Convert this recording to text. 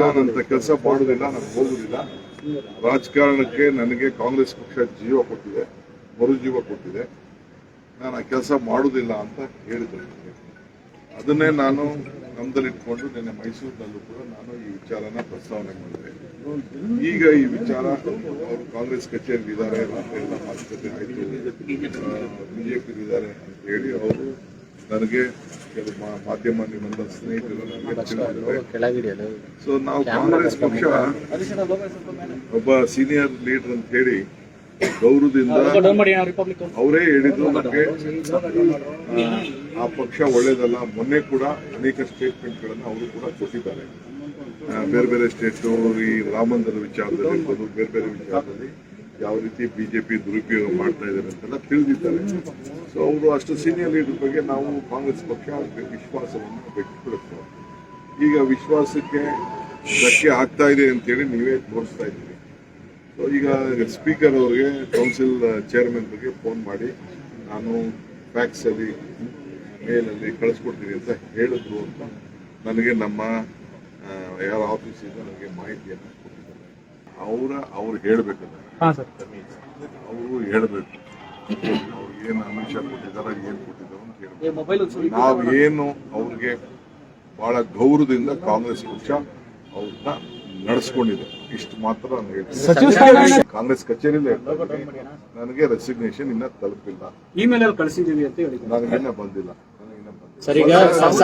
ನಾನಂತ ಕೆಲಸ ಮಾಡುದಿಲ್ಲ ನಾನು ಹೋಗುದಿಲ್ಲ ರಾಜಕಾರಣಕ್ಕೆ ನನಗೆ ಕಾಂಗ್ರೆಸ್ ಪಕ್ಷ ಜೀವ ಕೊಟ್ಟಿದೆ, ಮರುಜೀವ ಕೊಟ್ಟಿದೆ. ನಾನು ಆ ಕೆಲಸ ಮಾಡುವುದಿಲ್ಲ ಅಂತ ಹೇಳಿದೆ ಅದನ್ನೇ ನಾನು ಗಮನದಲ್ಲಿಟ್ಕೊಂಡು ನಿನ್ನೆ ಮೈಸೂರಿನಲ್ಲೂ ಕೂಡ ನಾನು ಈ ವಿಚಾರನ ಪ್ರಸ್ತಾವನೆ ಮಾಡಿದೆ. ಈಗ ಈ ವಿಚಾರ, ಅವರು ಕಾಂಗ್ರೆಸ್ ಕಚೇರಿ ಇದ್ದಾರೆ ಎಲ್ಲ ಮಾತುಕತೆ ಆಯಿತು. ಬಿಜೆಪಿ ಇದ್ದಾರೆ ಅಂತ ಹೇಳಿ ಅವರು ನನಗೆ ಕೆಲವು ಮಾಧ್ಯಮ ನಿಮ್ಮೆಲ್ಲ ಸ್ನೇಹಿತರು ಸೊ ನಾವು ಕಾಂಗ್ರೆಸ್ ಪಕ್ಷ ಒಬ್ಬ ಸೀನಿಯರ್ ಲೀಡರ್ ಅಂತ ಹೇಳಿ ಗೌರವದಿಂದ ಅವರೇ ಹೇಳಿದ್ರು ನಮಗೆ ಆ ಪಕ್ಷ ಒಳ್ಳೇದಲ್ಲ. ಮೊನ್ನೆ ಕೂಡ ಅನೇಕ ಸ್ಟೇಟ್ಮೆಂಟ್ಗಳನ್ನು ಅವರು ಕೂಡ ಕೊಟ್ಟಿದ್ದಾರೆ. ಬೇರೆ ಬೇರೆ ಸ್ಟೇಟ್ ಈ ರಾಮಂದರ ಮಂದಿರ ವಿಚಾರದಲ್ಲಿ ಇರ್ಬೋದು ಬೇರೆ ಬೇರೆ ವಿಚಾರದಲ್ಲಿ. ಯಾವ ರೀತಿ ಬಿಜೆಪಿ ದುರುಪಯೋಗ ಮಾಡ್ತಾ ಇದ್ದಾರೆ ಅಂತೆಲ್ಲ ತಿಳಿದಿದ್ದಾರೆ. ಸೊ ಅವರು ಅಷ್ಟು ಸೀನಿಯರ್ ಲೀಡರ್ ಬಗ್ಗೆ ನಾವು ಕಾಂಗ್ರೆಸ್ ಪಕ್ಷ ವಿಶ್ವಾಸವನ್ನು ವ್ಯಕ್ತಪಡಿಸ್ತೇವೆ. ಈಗ ವಿಶ್ವಾಸಕ್ಕೆ ಧಕ್ಕೆ ಆಗ್ತಾ ಇದೆ ಅಂತೇಳಿ ನೀವೇ ತೋರಿಸ್ತಾ ಇದ್ದೀರಿ. ಸೊ ಈಗ ಸ್ಪೀಕರ್ ಅವರಿಗೆ ಕೌನ್ಸಿಲ್ ಚೇರ್ಮನ್ ಬಗ್ಗೆ ಫೋನ್ ಮಾಡಿ, ನಾನು ಫ್ಯಾಕ್ಸಲ್ಲಿ ಮೇಲಲ್ಲಿ ಕಳಿಸ್ಕೊಡ್ತೀನಿ ಅಂತ ಹೇಳಿದ್ರು ಅಂತ ನನಗೆ ನಮ್ಮ ಯಾರ ಆಫೀಸಿಂದ ನನಗೆ ಮಾಹಿತಿಯನ್ನು ಅವರ ಅವ್ರು ಹೇಳಬೇಕು ಹಾ ಸರ್. ಅವರು ಹೇಳಬೇಕು. ಅವ್ರಿಗೆ ಏನು ಆಮಿಷ ಕೊಟ್ಟಿದ್ದಾರೆ ಏನು ಕೊಟ್ಟಿದ್ದಾರೆ ಅಂತ ಹೇಳ್ಬೇಕು. ಮೊಬೈಲ್ ನಾವೇನು ಅವ್ರಿಗೆ ಬಹಳ ಗೌರವದಿಂದ ಕಾಂಗ್ರೆಸ್ ಪಕ್ಷ ಅವ್ರನ್ನ ನಡೆಸ್ಕೊಂಡಿದೆ. ಇಷ್ಟು ಮಾತ್ರ ನಾನು ಹೇಳ್ತೀನಿ. ಕಾಂಗ್ರೆಸ್ ಕಚೇರಿಲೇ ನನಗೆ ರೆಸಿಗ್ನೇಷನ್ ಇನ್ನ ತಲುಪಿಲ್ಲ. ಇಮೇಲ್ ಅಲ್ಲಿ ಕಳಿಸಿದೀವಿ ಅಂತ ಹೇಳಿ ನನಗೆ ಇನ್ನ ಬಂದಿಲ್ಲ. ಸರ್ ಈಗ